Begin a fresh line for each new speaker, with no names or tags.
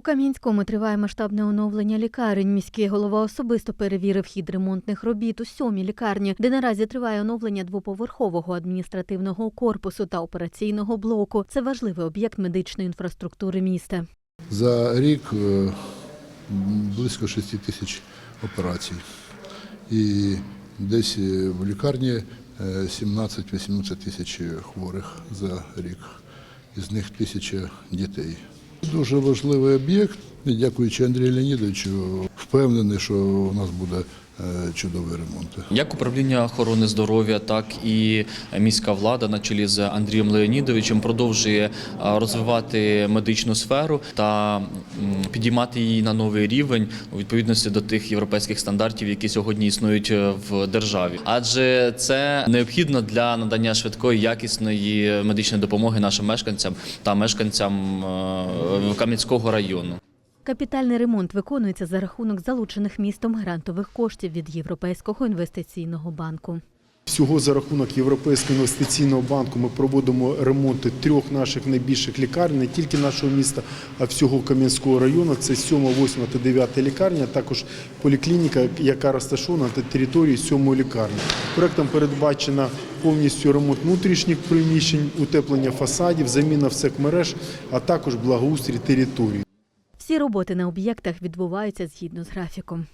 У Кам'янському триває масштабне оновлення лікарень. Міський голова особисто перевірив хід ремонтних робіт у сьомій лікарні, де наразі триває оновлення двоповерхового адміністративного корпусу та операційного блоку. Це важливий об'єкт медичної інфраструктури міста.
За рік е, близько 6 тисяч операцій. І десь е, в лікарні е, 17-18 тисяч хворих за рік. Із них тисяча дітей. Дуже важливий об'єкт. Дякуючи Андрію Леонідовичу, впевнений, що у нас буде е, чудовий ремонт.
Як управління охорони здоров'я, так і міська влада на чолі з Андрієм Леонідовичем продовжує розвивати медичну сферу та підіймати її на новий рівень у відповідності до тих європейських стандартів, які сьогодні існують е, в державі. Адже це необхідно для надання швидкої якісної медичної допомоги нашим мешканцям та мешканцям е, Кам'янського району.
Капітальний ремонт виконується за рахунок залучених містом грантових коштів від Європейського інвестиційного банку.
Всього за рахунок Європейського інвестиційного банку ми проводимо ремонти трьох наших найбільших лікарень, не тільки нашого міста, а всього Кам'янського району. Це 7, 8 та 9 лікарня, а також поліклініка, яка розташована на території 7 лікарні. Проектом передбачено повністю ремонт внутрішніх приміщень, утеплення фасадів, заміна всіх мереж, а також благоустрій території.
Всі роботи на об'єктах відбуваються згідно з графіком.